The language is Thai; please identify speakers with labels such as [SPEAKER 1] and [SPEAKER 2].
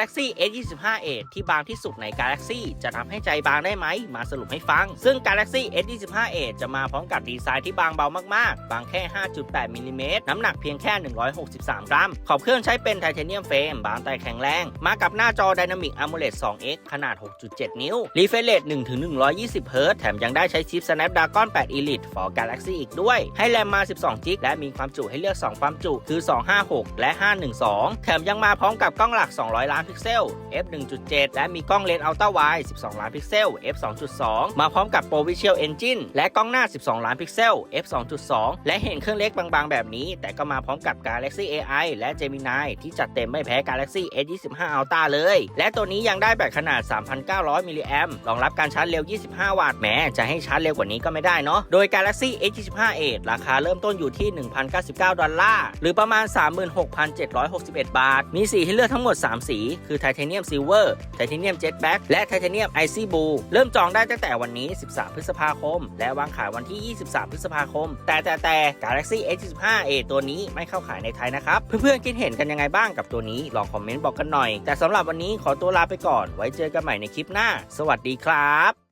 [SPEAKER 1] Galaxy S25 Edge ที่บางที่สุดใน Galaxy จะทำให้ใจบางได้ไหม มาสรุปให้ฟัง ซึ่ง Galaxy S25 Edge จะมาพร้อมกับดีไซน์ที่บางเบามากๆ บางแค่ 5.8มิลลิเมตรน้ำหนักเพียงแค่ 163 กรัม ขอบเครื่องใช้เป็นไทเทเนียมเฟรมบางแต่แข็งแรง มากับหน้าจอ Dynamic AMOLED 2X ขนาด 6.7 นิ้ว Refresh Rate 1-120 Hz แถมยังได้ใช้ชิป Snapdragon 8 Elite for Galaxy อีกด้วย ให้แรมมา 12 g b และมีความจุให้เลือก 2 ความจุ คือ 256 และ 512 แถมยังมาพร้อมกับกล้องหลัก 200 ล้านพิกเซล f 1.7 และมีกล้องเลนส์อัลตร้าไวด์12 ล้านพิกเซล f 2.2 มาพร้อมกับ Pro Visual Engine และกล้องหน้า 12 ล้านพิกเซล f 2.2 และเห็นเครื่องเล็กบางๆ แบบนี้ แต่ก็มาพร้อมกับ Galaxy AI และ Gemini ที่จัดเต็มไม่แพ้ Galaxy S25 Ultra เลย และตัวนี้ยังได้แบตขนาด 3,900 มิลลิแอมรองรับการชาร์จเร็ว 25 วัตต์แม้จะให้ชาร์จเร็วกว่านี้ก็ไม่ได้เนาะโดย Galaxy S25 Edge ราคาเริ่มต้นอยู่ที่ 1,099 ดอลลาร์หรือประมาณ 36,761 บาท มีสีให้เลือกทั้งหมด 3 สีคือไทเทเนียมซิลเวอร์ไทเทเนียมเจ็ตแบ็กและ Titanium Icy Blue เริ่มจองได้ตั้งแต่วันนี้ 13 พฤษภาคม และวางขายวันที่ 23 พฤษภาคม แต่แต่แต่ Galaxy S25e ตัวนี้ไม่เข้าขายในไทยนะครับ เพื่อนๆคิดเห็นกันยังไงบ้างกับตัวนี้ ลองคอมเมนต์บอกกันหน่อย แต่สำหรับวันนี้ขอตัวลาไปก่อน ไว้เจอกันใหม่ในคลิปหน้า สวัสดีครับ